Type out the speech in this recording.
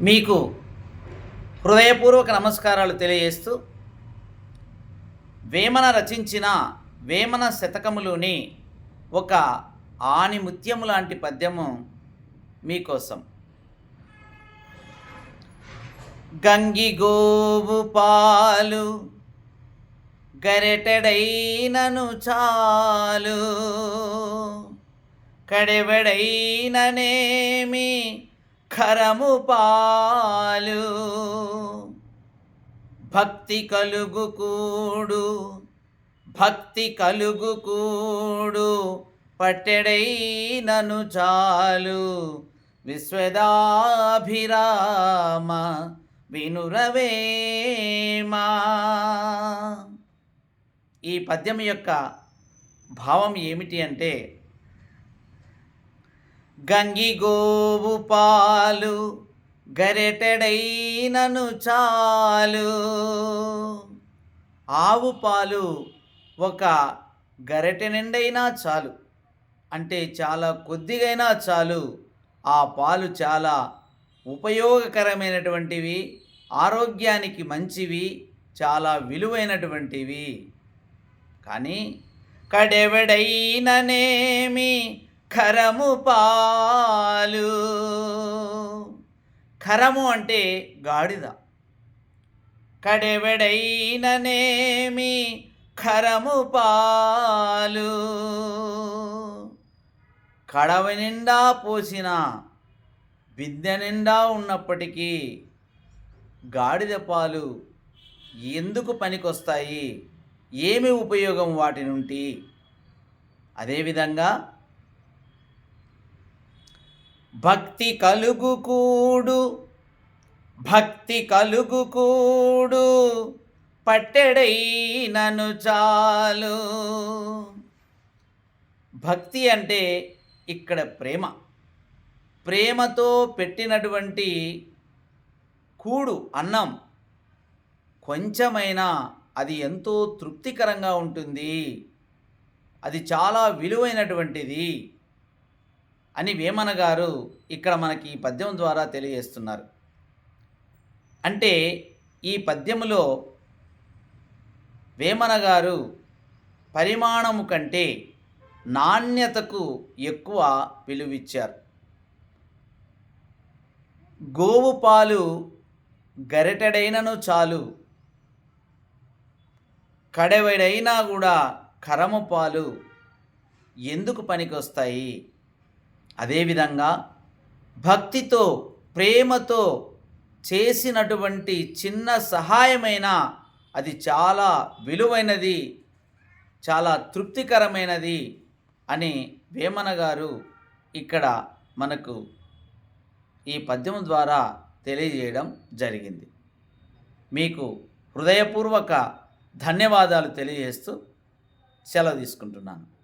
మీకు హృదయపూర్వక నమస్కారాలు తెలియజేస్తూ వేమన రచించిన వేమన శతకములోని ఒక ఆనిముత్యము లాంటి పద్యము మీకోసం. గంగి గోవు పాలు గరెటడైనను చాలు కడెవడైననేమి కరము పాలు. భక్తి కలుగు కూడు భక్తి కలుగు కూడు పట్టెడైనను చాలు. విశ్వదాభిరామ వినురవేమా. ఈ పద్యం యొక్క భావం ఏమిటి అంటే గంగి గోవు పాలు గరెటెడైనను చాలు. ఆవు పాలు ఒక గరెటె నిండైనా చాలు. అంటే చాలా కొద్దిగైనా చాలు. ఆ పాలు చాలా ఉపయోగకరమైనటువంటివి ఆరోగ్యానికి మంచివి చాలా విలువైనటువంటివి. కానీ కడెవడైననేమి ఖరము పాలు. ఖరము అంటే గాడిద. కడెవడైననేమి ఖరము పాలు. కడవ నిండా పోసిన విద్య నిండా ఉన్నప్పటికీ గాడిద పాలు ఎందుకు పనికొస్తాయి? ఏమి ఉపయోగం వాటి నుండి అదేవిధంగా భక్తి కలుగు కూడు భక్తి కలుగు కూడు పట్టెడైనను చాలు. భక్తి అంటే ఇక్కడ ప్రేమ. ప్రేమతో పెట్టినటువంటి కూడు అన్నం కొంచెమైనా అది ఎంతో తృప్తికరంగా ఉంటుంది. అది చాలా విలువైనటువంటిది. అని వేమన గారు ఇక్కడ మనకి ఈ పద్యం ద్వారా తెలియజేస్తున్నారు. అంటే ఈ పద్యములో వేమన గారు పరిమాణము కంటే నాణ్యతకు ఎక్కువ విలువిచ్చారు. గోవు పాలు గరిటెడైనను చాలు కడవడైనా కూడా కరము పాలు ఎందుకు పనికొస్తాయి? అదేవిధంగా భక్తితో ప్రేమతో చేసినటువంటి చిన్న సహాయమైన అది చాలా విలువైనది చాలా తృప్తికరమైనది అని వేమన గారు ఇక్కడ మనకు ఈ పద్యం ద్వారా తెలియజేయడం జరిగింది. మీకు హృదయపూర్వక ధన్యవాదాలు తెలియజేస్తూ సెలవు తీసుకుంటున్నాను.